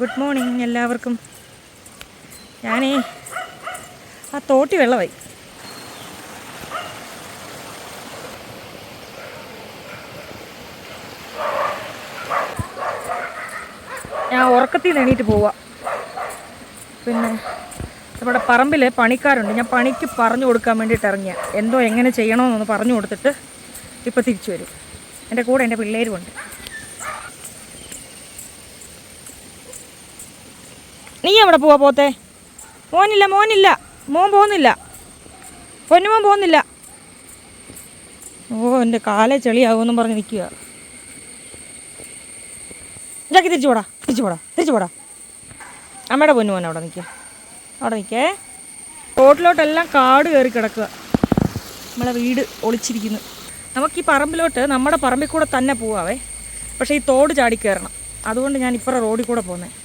Good morning എല്ലാവർക്കും. ഞാനേ ആ തോട്ടി വെള്ളമായി. ഞാൻ ഉറക്കത്തിൽ നിന്ന് എണീറ്റ് പോവാം. പിന്നെ നമ്മുടെ പറമ്പിൽ പണിക്കാരുണ്ട്. ഞാൻ പണിക്ക് പറഞ്ഞു കൊടുക്കാൻ വേണ്ടിയിട്ട് ഇറങ്ങിയ. എന്തോ എങ്ങനെ ചെയ്യണമെന്നൊന്ന് പറഞ്ഞു കൊടുത്തിട്ട് ഇപ്പോൾ തിരിച്ചു വരും. എന്റെ കൂടെ എന്റെ പിള്ളേരുമുണ്ട്. നീ എവിടെ പോവാ പോത്തെ? മോനില്ല മോനില്ല. മോൻ പോകുന്നില്ല. പൊന്നുമോൻ പോകുന്നില്ല. ഓ എന്റെ കാലെ ചെളിയാവുമെന്നും പറഞ്ഞ് നിൽക്കുക ഇതാക്കി തിരിച്ചു പോടാ തിരിച്ചു പോടാ തിരിച്ചു പോടാ. അമ്മയുടെ പൊന്നുമോൻ അവിടെ നിൽക്കുക അവിടെ നിൽക്കേ റോഡിലോട്ടെല്ലാം കാട് കയറി കിടക്കുക നമ്മളെ വീട് ഒളിച്ചിരിക്കുന്നു. നമുക്ക് ഈ പറമ്പിലോട്ട് നമ്മുടെ പറമ്പിൽ കൂടെ തന്നെ പോവാവേ. പക്ഷേ ഈ തോട് ചാടി കയറണം. അതുകൊണ്ട് ഞാൻ ഇപ്പുറം റോഡിൽ കൂടെ പോകുന്നത്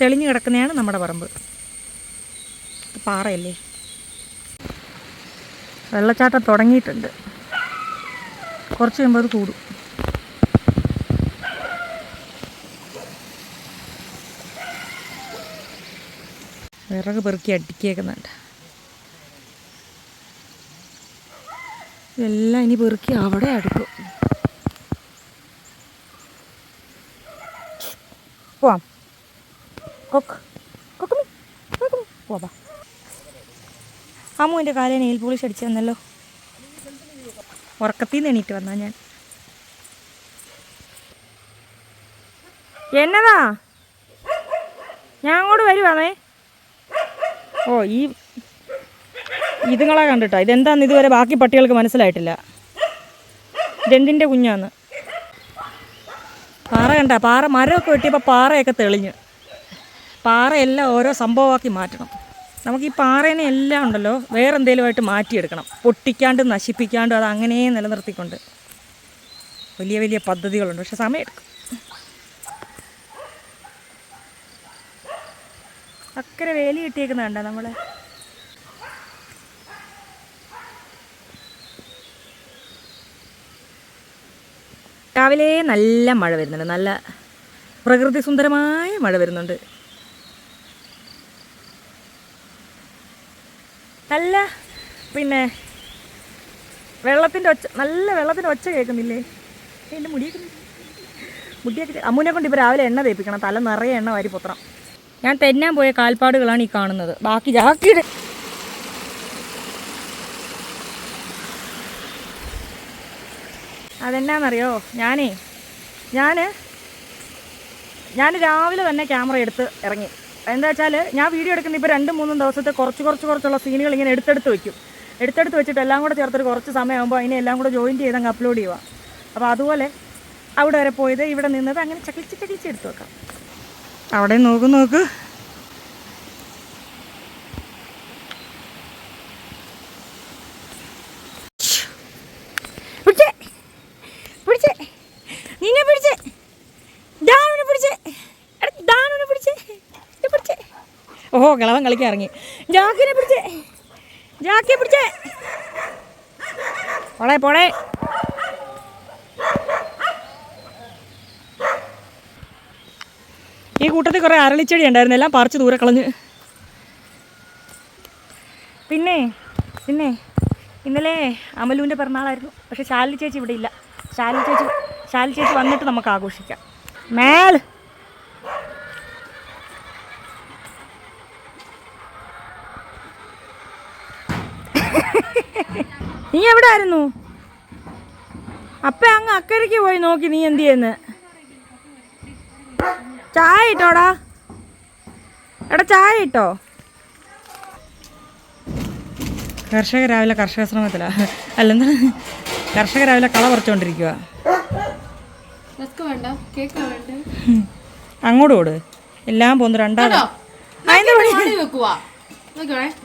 തെളിഞ്ഞു കിടക്കുന്നതാണ് നമ്മുടെ പറമ്പ്. പാറയല്ലേ? വെള്ളച്ചാട്ടം തുടങ്ങിയിട്ടുണ്ട്. കുറച്ച് കഴിയുമ്പോൾ അത് കൂടും. വിറക് പെറുക്കി അടിക്കേക്കുന്നുണ്ട് ഇതെല്ലാം ഇനി പെറുക്കി അവിടെ അടുക്കും. പോവാം. കൊക്ക്. കൊക്കുമി കൊക്കുമി പോവാ അമ്മു കാലിൽ നെയിൽ പോളിഷ് അടിച്ചു വന്നല്ലോ ഉറക്കത്തിൽ നിന്ന് എണീറ്റ് വന്നാ ഞാൻ. എന്നതാ? ഞാൻ അങ്ങോട്ട് വരുവാണേ. ഓ ഈ ഇതുങ്ങളെ കണ്ടിട്ടോ. ഇതെന്താന്ന് ഇതുവരെ ബാക്കി പട്ടികൾക്ക് മനസ്സിലായിട്ടില്ല. ഇതെന്തിന്റെ കുഞ്ഞാന്ന്. പാറ കണ്ട? പാറ മരമൊക്കെ വെട്ടിയപ്പോൾ പാറയൊക്കെ തെളിഞ്ഞ്. പാറയെല്ലാം ഓരോ സംഭവമാക്കി മാറ്റണം. നമുക്ക് ഈ പാറേനെ എല്ലാം ഉണ്ടല്ലോ വേറെ എന്തെങ്കിലുമായിട്ട് മാറ്റിയെടുക്കണം. പൊട്ടിക്കാണ്ട് നശിപ്പിക്കാണ്ട് അത് അങ്ങനെ നിലനിർത്തിക്കൊണ്ട്. വലിയ വലിയ പദ്ധതികളുണ്ട് പക്ഷെ സമയമെടുക്കും. അക്കരെ വേലി കിട്ടിയേക്കുന്നുണ്ട നമ്മൾ രാവിലെ നല്ല മഴ വരുന്നുണ്ട് നല്ല പ്രകൃതി സുന്ദരമായ മഴ വരുന്നുണ്ട്. നല്ല പിന്നെ വെള്ളത്തിന്റെ ഒച്ച നല്ല വെള്ളത്തിന്റെ ഒച്ച കേൾക്കുന്നില്ലേ? എന്റെ മുടിയൊക്കെ മുടിയൊക്കെ അമ്മൂനെ കൊണ്ട് ഇപ്പോൾ രാവിലെ എണ്ണ തേപ്പിക്കണം. തല നിറയെ എണ്ണ വാരി പൊത്തണം. ഞാൻ തെന്നാൻ പോയ കാൽപ്പാടുകളാണ് ഈ കാണുന്നത്. ബാക്കി ജാക്കിയുടെ അതെന്നാന്നറിയോ? ഞാനേ ഞാൻ ഞാൻ രാവിലെ തന്നെ ക്യാമറ എടുത്ത് ഇറങ്ങി. എന്താ വെച്ചാൽ ഞാൻ വീഡിയോ എടുക്കുന്ന ഇപ്പോൾ രണ്ടും മൂന്നും ദിവസത്തെ കുറച്ച് കുറച്ച് കുറച്ചുള്ള സീനുകൾ ഇങ്ങനെ എടുത്തെടുത്ത് വെക്കും. എടുത്തെടുത്ത് വെച്ചിട്ട് എല്ലാം കൂടെ ചേർത്തിട്ട് കുറച്ച് സമയമാകുമ്പോൾ അതിനെ എല്ലാം കൂടെ ജോയിൻ ചെയ്ത് അങ്ങ് അപ്ലോഡ് ചെയ്യുക അപ്പോൾ അതുപോലെ അവിടെ വരെ പോയത് ഇവിടെ നിന്നത് അങ്ങനെ ചകിച്ച് ചകിച്ച് എടുത്ത് വെക്കാം. അവിടെ നോക്ക് നോക്ക് പിടിച്ചേ പിടിച്ചേ നിന്നെ പിടിച്ചേ ദാനുവിനെ പിടിച്ചേ എടാ, ദാനുവിനെ പിടിച്ചേ ഇത് പിടിച്ചേ കിളവൻ കളിക്കാൻ ഇറങ്ങി. ജാക്കിനെ പിടിച്ചേ. ജാക്കിയെ പിടിച്ചേ. പോളെ പോളെ ഈ കൂട്ടത്തിൽ കുറേ അരളിച്ചെടി ഉണ്ടായിരുന്നു. എല്ലാം പറിച്ച് ദൂരെ കളഞ്ഞ്. പിന്നെ പിന്നെ ഇന്നലെ അമലുവിന്റെ പിറന്നാളായിരുന്നു. പക്ഷെ ശാലി ചേച്ചി ഇവിടെ ഇല്ല. ശാലി ചേച്ചി ശാലി ചേച്ചി വന്നിട്ട് നമുക്ക് ആഘോഷിക്കാം. മേൽ നീ എവിടെ ആയിരുന്നു അപ്പ അങ്ങ് അക്കരയ്ക്ക് പോയി നോക്കി നീ എന്ത് ചെയ്യുന്നു? ചായ ഇട്ടോടാ. എടാ ചായ ഇട്ടോ? കർഷക രാവിലെ കർഷക ശ്രമത്തിലാ. അല്ലെന്താ കർഷക രാവിലെ കള പറിച്ചുകൊണ്ടിരിക്കുക അങ്ങോട്ട് ഓട്. എല്ലാം പോന്നു രണ്ടാമത്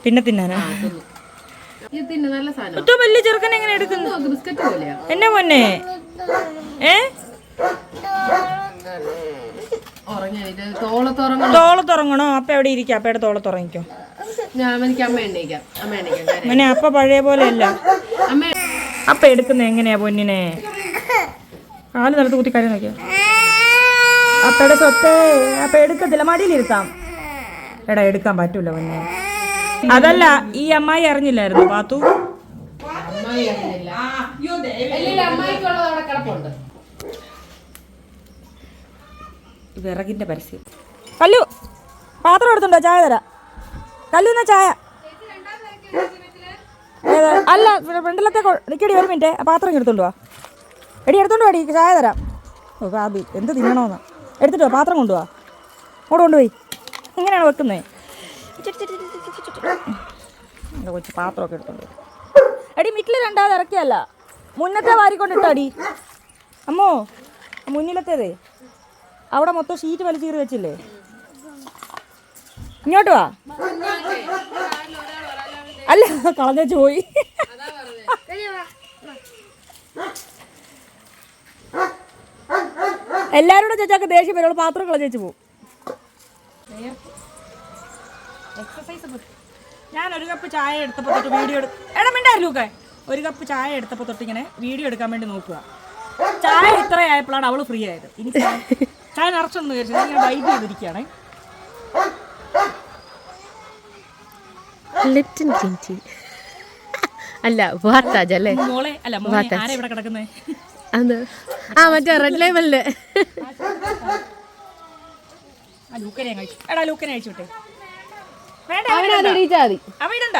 പിന്നെ തിന്നാനാ ഇത് തിന്നെ നല്ല സാധനം ഏറ്റവും വലിയ ചെറുക്കൻ എങ്ങനെ എടുക്കുന്നു? എന്നെ പൊന്നെ ഏ? തോളത്തുറങ്ങണം അപ്പ എവിടെ ഇരിക്കാം? അപ്പയുടെ തോളത്തുറങ്ങിക്കോ. അങ്ങനെ അപ്പ പഴയ പോലെ അല്ല അപ്പ എടുക്കുന്ന എങ്ങനെയാ പൊന്നിനെ? കാൽ നിലത്ത് കുത്തി കാര്യം നോക്കിയോ? അപ്പയുടെ സ്വത്ത് അപ്പ എടുക്കത്തില്ല. മടിയിലിരുത്താം. എടാ എടുക്കാൻ പറ്റൂല പൊന്നെ. അതല്ല ഈ അമ്മായി അറിഞ്ഞില്ലായിരുന്നു. പാത്തു? വിറകിന്റെ പരസ്യം. കല്ലു പാത്രം എടുത്തുണ്ടോ? ചായ തരാം. കല്ലു എന്നാ ചായ? അല്ല ഫ്രണ്ടിലത്തെ നിൽക്കടി ഒരു മിനിറ്റ്. പാത്രം എടുത്തോണ്ട് വാ. എടി എടുത്തോണ്ട് വാടി ചായ തരാം. ഓ എന്ത് തിന്നണമെന്ന് എടുത്തിട്ടോ പാത്രം കൊണ്ടുപോവാ അവിടെ കൊണ്ടുപോയി. ഇങ്ങനെയാണ് വെക്കുന്നത് എന്റെ കൊച്ചു പാത്രമൊക്കെ എടുത്തോണ്ട്. എടി മിറ്റിൽ രണ്ടാമത് ഇറക്കിയല്ല. മുന്നത്തെ വാരിക്കൊണ്ടിട്ടാടി അമ്മോ മുന്നിലത്തേതേ. അവിടെ മൊത്തം ഷീറ്റ് വലിച്ചു കീറി വെച്ചില്ലേ? ഇങ്ങോട്ട് വാ. അല്ല കളഞ്ഞു പോയി. എല്ലാരോടും ചേച്ചാക്ക് ദേഷ്യം വരും. പാത്രം കളഞ്ഞു കളഞ്ഞേച്ച് പോകും ഞാൻ ഒരു കപ്പ് ചായ എടുത്തപ്പോൾ തൊട്ട് വീഡിയോ എടു എടാ മിണ്ടായിരുന്നൂക്കെ ഒരു കപ്പ് ചായ എടുത്തപ്പോൾ തൊട്ട് ഇങ്ങനെ വീഡിയോ എടുക്കാൻ വേണ്ടി നോക്കുക. ചായ ഇത്ര ആയപ്പോഴാണ് അവൾ ഫ്രീ ആയത്. ഇനി ചായ- നിറച്ചൊന്നും വിചാരിച്ചു ഞാൻ വൈബ് ചെയ്തിരിക്കുകയാണേ. ലിപ്റ്റിൻ ഗ്രീൻ ടീ അല്ല വാർത്താജ് അല്ലേ? മോളെ അല്ല മോളെ ആരാ ഇവിടെ കിടക്കുന്നേ? അത്. ആ മറ്റേ റെഡ് ലേബലിന്റെ ലൂക്കനെ അയച്ചു. എടാ ലൂക്കനെ അയച്ചു വിട്ടെ. അവനത് ഇടിച്ചാ മതി ഇടണ്ട.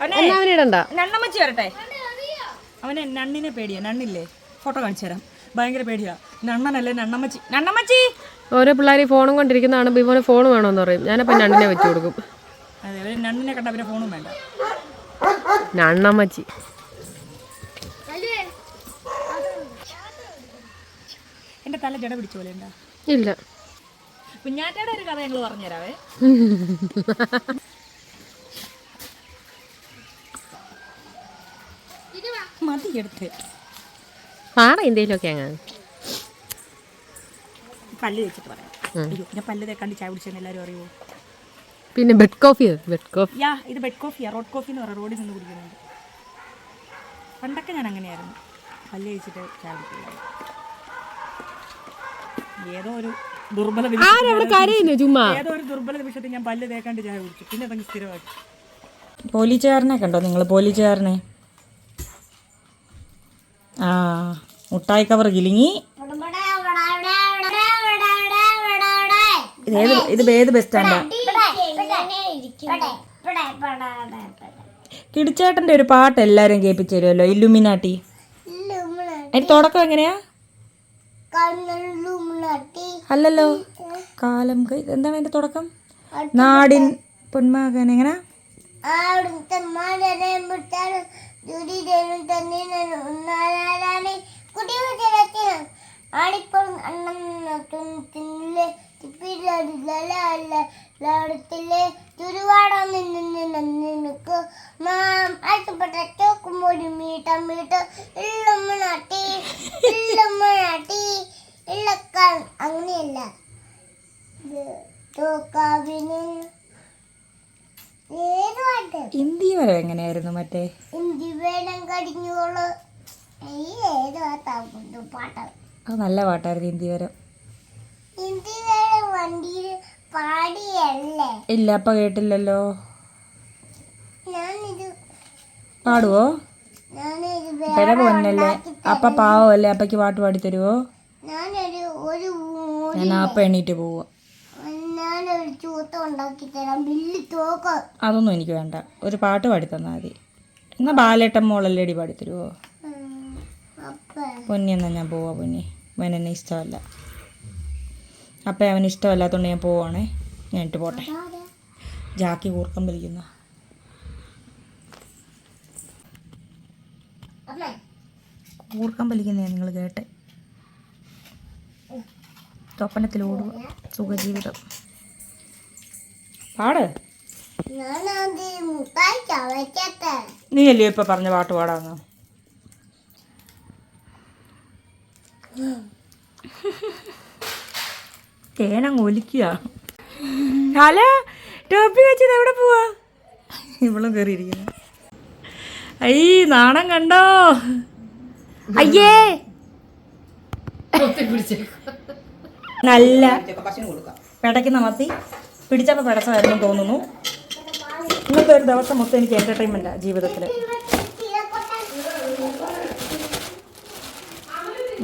അവനെ അവനിടണ്ട നണ്ണമ്മച്ചി വരട്ടെ. അവനെ നണ്ണിനെ പേടിയാ നണ്ണില്ലേ? ഫോട്ടോ കാണിച്ചു തരാം. ഭയങ്കര പേടിയാ. നണ്ണനല്ലേ നണ്ണമ്മച്ചി? നണ്ണമ്മച്ചി! ഓരോ പിള്ളേർ ഫോണും കൊണ്ടിരിക്കുന്നതാണ് ഇവന് ഫോൺ വേണമെന്ന് പറയും. ഞാനപ്പോ നണ്ണിനെ വെച്ചു കൊടുക്കും. അതെ അവർ നണ്ണിനെ കണ്ട അവരെ ഫോണും വേണ്ട. നണ്ണമ്മച്ചി. എന്റെ തല ജട പിടിച്ചു പോലെ ഇല്ല. കുഞ്ഞാറ്റയുടെ ഒരു കഥ ഞങ്ങൾ പറഞ്ഞുതരാവേ. മതി എടുത്ത്. പാട എന്തെങ്കിലുമൊക്കെ അങ്ങനെ പല്ല് തേച്ചിട്ട് പറയാം. അയ്യോ ഞാൻ പല്ല് തേക്കാണ്ട് ചായ കുടിച്ചെന്ന് എല്ലാവരും അറിയുമോ പിന്നെ ബെഡ് കോഫി ബെഡ് കോഫി യാ ഇത് ബെഡ് കോഫിയാ റോഡ് കോഫി എന്ന് പറയാം റോഡിൽ നിന്ന് കുടിക്കുന്നുണ്ട്. പണ്ടൊക്കെ ഞാൻ അങ്ങനെയായിരുന്നു. പല്ല് കഴിച്ചിട്ട് ചായ കുടിക്കില്ല ഏതോ ഒരു ദുർബല ആരവിടെ കരയുന്നു ചുമ്മാ? ഏതോ ഒരു ദുർബല നിമിഷത്തിൽ ഞാൻ പല്ല് തേക്കാണ്ട് ചായ കുടിച്ചു. പിന്നെ അതങ്ങ് സ്ഥിരമാക്കി. പോലീസുകാരനെ കണ്ടോ നിങ്ങൾ പോലീസുകാരനെ. ആ മുട്ടായി കവർ കിലുങ്ങി. ഇത് ഏത് ഇത് ഏത് ബസ് സ്റ്റാൻഡാ കിടിച്ചേട്ടന്റെ ഒരു പാട്ട് എല്ലാവരും കേൾപ്പിച്ചു തരുമല്ലോ ഇല്ലുമിനാട്ടി. അതിന് തുടക്കം എങ്ങനെയാ? അല്ലല്ലോ. കാലം കൈ എന്താണ് അതിന്റെ തുടക്കം? നാടിൻ പൊന്മാകൻ എങ്ങനെ? ആടിപ്പോൾ അണ്ണം തിന്നില്ലേ നിന്ന് നിനക്ക് മീട്ട ഇള്ളുമ്മ നാട്ടി ഇള്ളക്കാൻ അങ്ങനെയല്ല ഹിന്ദി വരെ എങ്ങനെയായിരുന്നു മറ്റേ ഇന്ത്യ വേണം കടിഞ്ഞോൾ ഏത് പാട്ടാ അത് നല്ല പാട്ടായിരുന്നു വരെ ഇന്ത്യ വേണം വണ്ടിയിൽ പാടിയല്ലേ? ഇല്ല അപ്പ കേട്ടില്ലല്ലോ. പാടുവോ? പെര പൊന്നല്ലേ അപ്പ പാവമല്ലേ അപ്പക്ക് പാട്ട് പാടി തരുവോ ഞാൻ അപ്പ എണീറ്റ് പോവുക അതൊന്നും എനിക്ക് വേണ്ട. ഒരു പാട്ട് പാടി തന്നാൽ മതി. എന്നാ ബാലേട്ടൻ മോളല്ലേടി പാടി തരുവോ പൊന്നി എന്നാ ഞാൻ പോവാ പൊന്നി. എന്നെ ഇഷ്ടമല്ല. അപ്പം അവന് ഇഷ്ടമല്ലാത്തതുകൊണ്ട് ഞാൻ പോവാണേ. ഞാൻ ഇട്ട് പോട്ടെ? ജാക്കി കൂർക്കം വലിക്കുന്ന കൂർക്കം വലിക്കുന്നേ നിങ്ങൾ കേട്ടെ. തൊപ്പനത്തിലോടുക സുഖജീവിതം. പാട്. നീ അല്ലയോ ഇപ്പൊ പറഞ്ഞ പാട്ട് പാടാന്ന്? തേനങ്ങ് ഒലിക്കുക ഹലോ ടോപ്പി വെച്ചത് എവിടെ പോവാ? ഇവളും കയറിയിരിക്കുന്നു അയ്യ നാണം കണ്ടോ? അയ്യേ! നല്ല പിടയ്ക്കുന്ന മത്തി. പിടിച്ചപ്പോൾ പിടച്ചതായിരുന്നു തോന്നുന്നു. ഇന്നത്തെ ഒരു ദിവസം മൊത്തം എനിക്ക് എന്റർടൈൻമെന്റാണ് ജീവിതത്തിൽ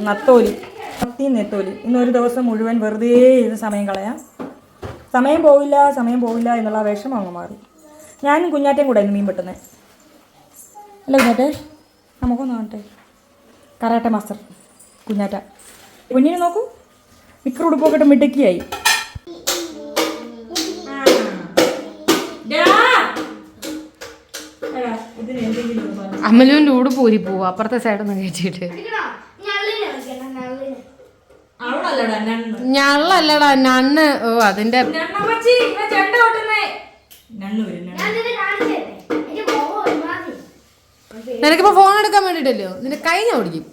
നത്തോലി. മത്തി നെത്തോലി. ഇന്നൊരു ദിവസം മുഴുവൻ വെറുതെ ഇരുന്ന് സമയം കളയാം. സമയം പോവില്ല സമയം പോവില്ല എന്നുള്ള വിഷമം അങ്ങ് മാറി. ഞാനും കുഞ്ഞാറ്റയും കൂടെ ഇന്ന് മീൻ പെട്ടുന്നത് അല്ല കുഞ്ഞാറ്റേ? നമുക്കൊന്ന് കാണട്ടെ. Karate master Kunjatta. കുഞ്ഞിനെ നോക്കൂ. മിക്കർ ഉടുപ്പൊക്കെ ഇട്ട് മിടുക്കിയായി അമ്മലുവിന്റെ ഉടുപ്പ് ഊരി പോവും അപ്പുറത്തെ സൈഡിൽ നിന്ന് കയറ്റിയിട്ട്. ഞള്ളല്ലടാ നണ്ണ് ഓ അതിന്റെ നിനക്കിപ്പോ ഫോൺ എടുക്കാൻ വേണ്ടിട്ടല്ലോ നിന്റെ കൈ ഞാൻ ഓടിക്കും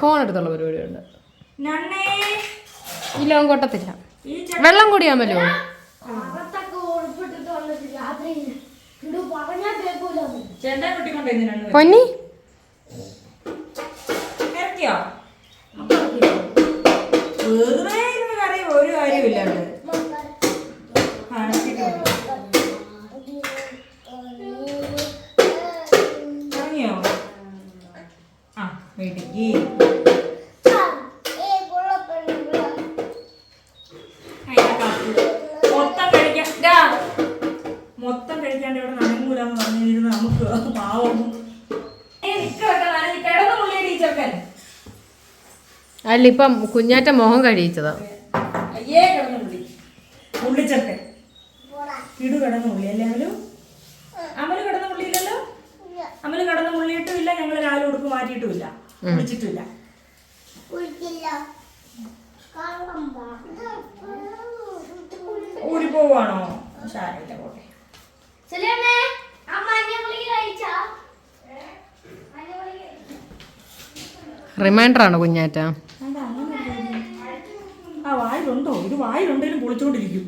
ഫോൺ എടുത്തുള്ള പരിപാടിയുണ്ട്. ഈ അവൻ കൊട്ടത്തില്ല. വെള്ളം കുടിയാമല്ലോ. പൊന്നി? ഇറക്കിയോ വെറുതെ ഇരുന്ന് കറിയും ഒരു കാര്യമില്ലാണ്ട് ആ മൊത്തം കഴിക്കാൻ കഴിക്കാണ്ട് ഇവിടെ നനങ്ങൂലെന്ന് പറഞ്ഞിരുന്നു നമുക്ക്. പാവം. അല്ല ഇപ്പം കുഞ്ഞാറ്റ മോഹം കഴിയിച്ചതാ അയ്യേ കിടന്നു മുള്ളി. മുള്ളിച്ചർക്കൻ ഇടു കിടന്നു മുള്ളി അല്ലേ അമലു? അമൽ കിടന്നു മുള്ളിയില്ലല്ലോ? അമൽ കിടന്നു മുള്ളിയിട്ടുമില്ല ഞങ്ങൾ രാവിലെ ഉടുപ്പ് മാറ്റിയിട്ടുമില്ല. പോട്ടെ. റിമൈൻഡർ ആണോ കുഞ്ഞാറ്റ? ആ വായിലുണ്ടോ? ഇത് വായിലുണ്ടെങ്കിലും പൊളിച്ചോണ്ടിരിക്കും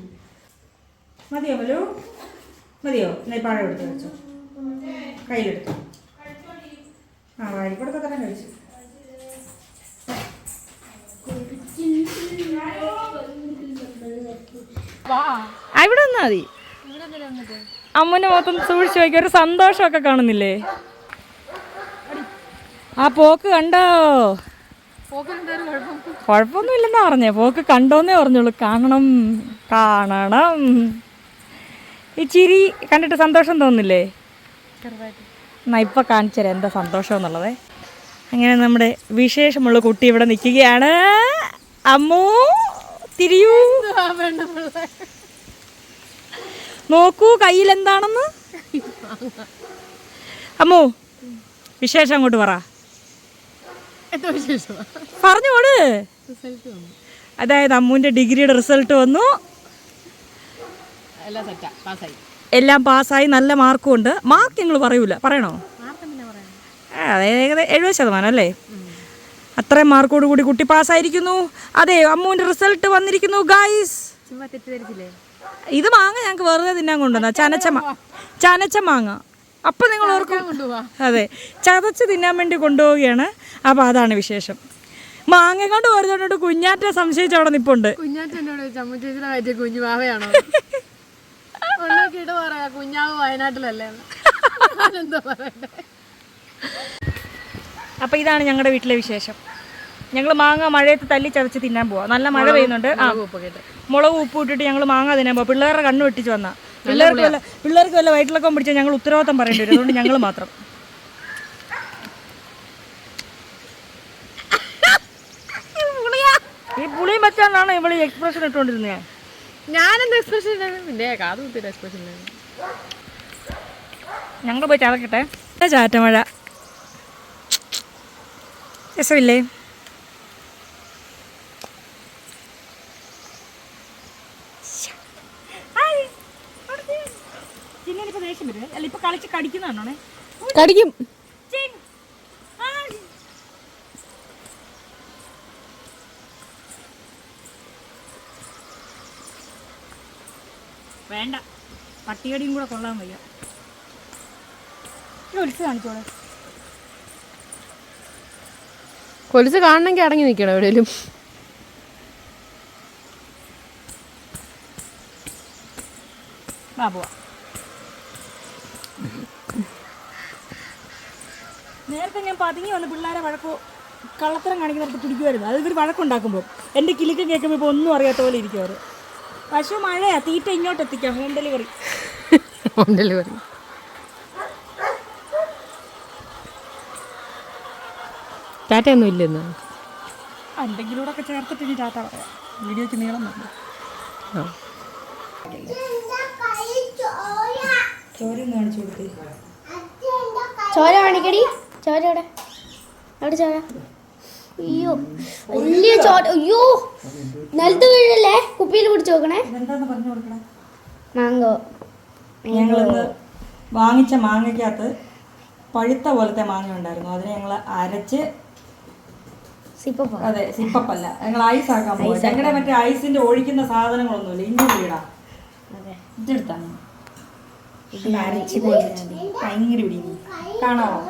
മതിയോ ഹലോ മതിയോ? എന്നാ ഈ പഴം എടുത്ത് വെച്ചോ. കയ്യിലെടുത്തു. ആ വാഴിക്കൂടൊക്കെ തന്നെ കഴിച്ചു. ആ, ഇവിടെ വന്നാ മതി. അമ്മനെ മൊത്തം സൂക്ഷിച്ചു വയ്ക്കുക ഒരു സന്തോഷമൊക്കെ കാണുന്നില്ലേ? ആ പോക്ക് കണ്ടോ? കുഴപ്പമൊന്നുമില്ലെന്നാ പറഞ്ഞേ. പോക്ക് കണ്ടോന്നേ പറഞ്ഞോളൂ കാണണം കാണണം. ഈ ചിരി കണ്ടിട്ട് സന്തോഷം തോന്നില്ലേ? എന്നാ ഇപ്പൊ കാണിച്ചുതരാം എന്താ സന്തോഷം എന്നുള്ളത്. അങ്ങനെ നമ്മുടെ വിശേഷമുള്ള കുട്ടി ഇവിടെ നിൽക്കുകയാണ്. അമ്മൂ തിരിയൂ. നോക്കൂ കയ്യിൽ എന്താണെന്ന്? അമ്മൂ വിശേഷം അങ്ങോട്ട് പറ. പറഞ്ഞോട്. അതായത് അമ്മുവിന്റെ ഡിഗ്രിയുടെ റിസൾട്ട് വന്നു. എല്ലാം പാസ്സായി. നല്ല മാർക്കും ഉണ്ട്. മാർക്ക് നിങ്ങൾ പറയൂല പറയണോ? അതായത് ഏകദേശം എഴുപത് ശതമാനം അല്ലേ? അത്രയും മാർക്കോട് കൂടി കുട്ടി പാസ്സായിരിക്കുന്നു. അതെ അമ്മുവിന്റെ റിസൾട്ട് വന്നിരിക്കുന്നു ഗായ്സ് ഇത് മാങ്ങ ഞങ്ങൾക്ക് വെറുതെ തിന്നാൻ കൊണ്ടുവന്ന. ചനച്ച മാ ചനച്ച മാങ്ങ. അപ്പം നിങ്ങൾ ഓർക്കും. അതെ ചതച്ച് തിന്നാൻ വേണ്ടി കൊണ്ടുപോവുകയാണ്. അപ്പോൾ അതാണ് വിശേഷം. മാങ്ങ കൊണ്ട് വരുന്നോണ്ട് കുഞ്ഞാറ്റ സംശയിച്ച് അവിടെ നിപ്പുണ്ട്. കുഞ്ഞാറ്റ എന്നോട് ചമ്മ ചേച്ചിയുടെ കാര്യം കുഞ്ഞു മാവയാണോ ഉണ്ടാക്കിയിട്ട് പറയാ കുഞ്ഞാവ് വയനാട്ടിലല്ലേ എന്താ അപ്പോൾ ഇതാണ് ഞങ്ങളുടെ വീട്ടിലെ വിശേഷം. ഞങ്ങൾ മാങ്ങ മഴയത്ത് തല്ലി ചതച്ച് തിന്നാൻ പോവാ. നല്ല മഴ പെയ്യുന്നുണ്ട്. ആ. മുളക് ഉപ്പ് ഇട്ടിട്ട് ഞങ്ങൾ മാങ്ങ തിന്നാൻ പോവാം. പിള്ളേരുടെ കണ്ണ് വെട്ടിച്ച് വന്നാ. പിള്ളേർക്ക് വല്ല പിള്ളേർക്ക് വല്ല വയറ്റിലൊക്കെ പിടിച്ചാൽ ഞങ്ങൾ ഉത്തരവാദിത്തം പറയേണ്ടി വരും. അതുകൊണ്ട് ഞങ്ങൾ മാത്രം. ഈ പുളിയും വെച്ചാണ് ഇവൾ എക്സ്പ്രഷൻ ഇട്ടുകൊണ്ടിരുന്നത് ഞാനെന്താ എക്സ്പ്രഷൻ എക്സ്പ്രഷൻ ഞങ്ങൾ പോയി ചതക്കട്ടെ ചാറ്റമഴ. രസമില്ലേ? ദേഷ്യം വരും അല്ല ഇപ്പൊ കളിച്ച് കടിക്കും. വേണ്ട. പട്ടികടിയും കൂടെ കൊള്ളാൻ വയ്യ. ഒലിച്ച് കാണിച്ചോളെ. കൊലിച്ച് കാണണമെങ്കിൽ അടങ്ങി നിൽക്കണം എവിടെയും വാ ഞാൻ പതുങ്ങി വന്ന് പിള്ളേരെ വഴക്കോ കള്ളത്തരം കാണിക്കുന്നിടത്ത് പിടിക്കുമായിരുന്നു. അത് ഇവർ വഴക്കുണ്ടാക്കുമ്പോൾ എന്റെ കിലുക്കം കേൾക്കുമ്പോൾ ഇപ്പോൾ ഒന്നും അറിയാത്ത പോലെ ഇരിക്കും അവർ പശു മഴയാ തീറ്റ ഇങ്ങോട്ട് എത്തിക്കാം ഹോം ഡെലിവറി ഹോം ഡെലിവറി ടാറ്റയൊന്നും ഇല്ലെന്ന്? എന്തെങ്കിലും കൂടെ ഒക്കെ ചേർത്തിട്ട് ഇനി ടാറ്റ പറയാം. വീഡിയോക്ക് നീളം ചോര കാണിച്ചു കൊടുത്തേ ചോര കാണിക്കടി. ചോര എവിടെ എവിടെ ചോര അയ്യോ വലിയ ചോര അയ്യോ നിലത്ത് വീഴല്ലേ? കുപ്പിയിൽ പിടിച്ചു നോക്കണേ മാങ്കോ ഞങ്ങളിന്ന് വാങ്ങിച്ച മാങ്ങയ്ക്കകത്ത് പഴുത്ത പോലത്തെ മാങ്ങ ഉണ്ടായിരുന്നു. അതിനെ ഞങ്ങൾ അരച്ച് അതെ സിപ്പപ്പല്ല. ഞങ്ങൾ ഐസ് ആക്കാൻ പോകും ഞങ്ങളുടെ മറ്റേ ഐസിന്റെ ഒഴിക്കുന്ന സാധനങ്ങളൊന്നുമില്ല. ഇഞ്ചി വീടാ ഇതെടുത്താണ് അരച്ച് ഭയങ്കര പിടി കാണാമോ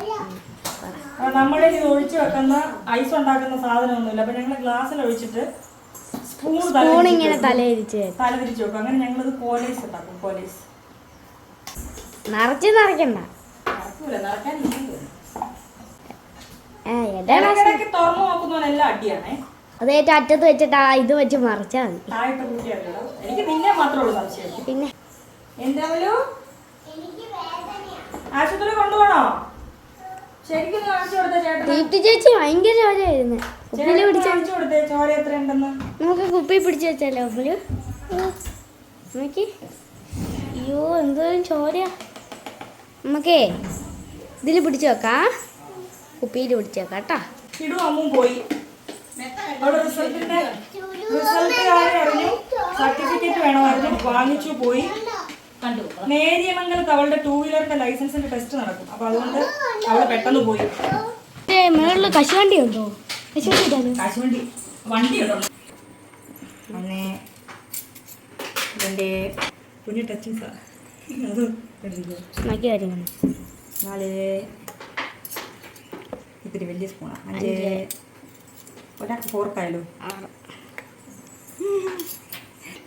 ഇത് ഒഴിച്ചു വെക്കുന്ന ഐസ് ഉണ്ടാക്കുന്ന സാധനമൊന്നുമില്ല. അപ്പൊ ഞങ്ങൾ ഗ്ലാസ്സിൽ ഒഴിച്ചിട്ട് സ്പൂൺ സ്പൂൺ ഇങ്ങനെ തലതിരിച്ച് തലതിരിച്ച് വെക്കും. അങ്ങനെ ഞങ്ങളിത് കോലേസ് ഉണ്ടാക്കും കോലേസ് നിറച്ച് നിറയ്ക്കണ്ട. നടക്കൂല ഇടയ്ക്കിടയ്ക്ക് തുറന്നു നോക്കുന്നവനെല്ലാം അടിയാണേ. ഏറ്റവും അറ്റത്ത് വെച്ചിട്ട് ആ ഇത് വെച്ച് മറിച്ചാൽ മതി. എനിക്ക് നിന്നെ മാത്രമേ ഉള്ളൂ സംശയം. പിന്നെ? എന്തായാലും ആശുപത്രി കൊണ്ടുപോകണോ ശരിക്കും ഒന്ന് കാണിച്ചു കൊടുത്തേ ചേട്ടൻ ദീപ്തി ചേച്ചി ഭയങ്കര ചോരയായിരുന്നു കുപ്പിയിൽ പിടിച്ച ചോര നമുക്ക് കുപ്പി പിടിച്ചു വെച്ചാലോ കുപ്പിൽ നോക്കി. അയ്യോ എന്തോരം ചോരയാ നമുക്കേ ഇതിൽ പിടിച്ചു വെക്കാ. കുപ്പിയിൽ പിടിച്ചു വെക്കാം കേട്ടാ. പോയി. സർട്ടിഫിക്കറ്റ് വേണമായിരുന്നു. വാങ്ങിച്ചു പോയി. നേരിയമംഗലത്ത് അവളുടെ ടൂ വീലറിന്റെ ലൈസൻസിന്റെ ടെസ്റ്റ് നടക്കും. അപ്പൊ അതുകൊണ്ട് അവൾ പെട്ടെന്ന് പോയി. മേളിൽ കശുവണ്ടി ഉണ്ടോ? കശുവണ്ടി വണ്ടി ഉണ്ടോ? അങ്ങനെ ഇതിന്റെ കുഞ്ഞു കാര്യമാണ് നാല്. ഇത്തിരി വലിയ സ്പൂണാ അഞ്ച്. ഒരാൾക്ക് ഫോർക്കായാലോ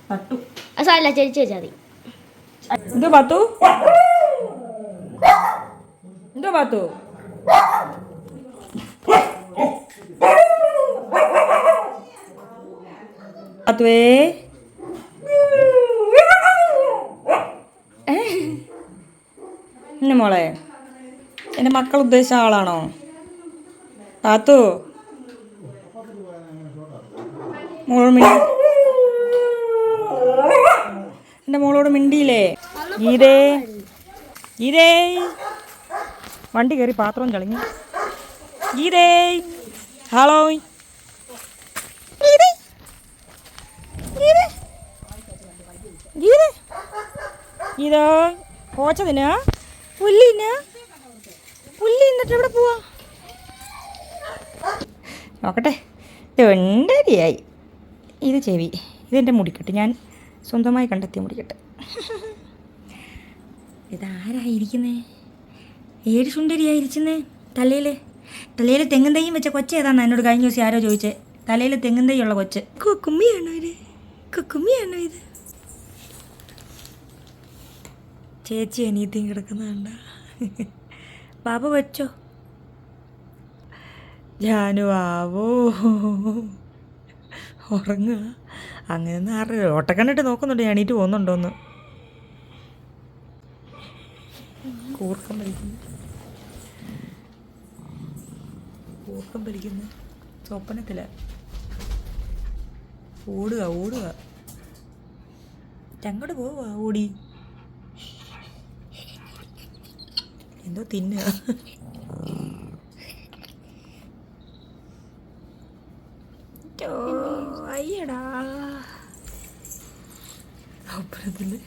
പത്തു അത് സാരല്ല ചരിച്ച് വെച്ചാൽ മതി. എന്തോ പത്തു എന്തോ പത്തു പത്തുവേ? എന്നെ മോളെ എന്റെ മക്കൾ ഉദ്ദേശിച്ച ആളാണോ പാത്തു മോളോട് മിണ്ടി എന്റെ മോളോട് മിണ്ടിയില്ലേ? ഗീതേ ഗീതേ. വണ്ടി കയറി പാത്രം ചളിഞ്ഞു ഗീതേ ഹലോ. ഗീതേ പോച്ച പുല്ലിനാ? പുല്ലി എന്നിട്ട് എവിടെ പോവാ? നോക്കട്ടെ. തൊണ്ടരിയായി ഇത് ചെവി. ഇതെന്റെ മുടിക്കെട്ട്. ഞാൻ സ്വന്തമായി കണ്ടെത്തി മുടിക്കട്ടെ. ഇതാരായിരിക്കുന്നേ? ഏഴ് സുന്ദരിയായിരിക്കുന്നേ തലയിൽ തലയിൽ തെങ്ങും തൈയും വെച്ച കൊച്ച ഏതാന്ന് എന്നോട് കഴിഞ്ഞ ദിവസം ആരോ ചോദിച്ചേ. തലയിൽ തെങ്ങും തൈയുള്ള കൊച്ച്. കുക്കുമ്മിയാണോ ഇത്? കുക്കുമ്മിയാണോ ഇത്? ചേച്ചി അനിയത്തിയും കിടക്കുന്നതാണ്ട പാപ വെച്ചോ. ഞാനു ആവോ. ഉറങ്ങുക. അങ്ങനെ ആറ് ഓട്ടക്കണ്ണിട്ട് നോക്കുന്നുണ്ട്. എണീറ്റ് പോകുന്നുണ്ടോന്ന്. കൂർക്കം കൂർക്കം വലിക്കുന്നു. സ്വപ്നത്തില. ഓടുക ഓടുക. ഞങ്ങോട്ട് പോവുക ഓടി. എന്തോ തിന്നുക. ചോ, பையடா. அப்புறத்துல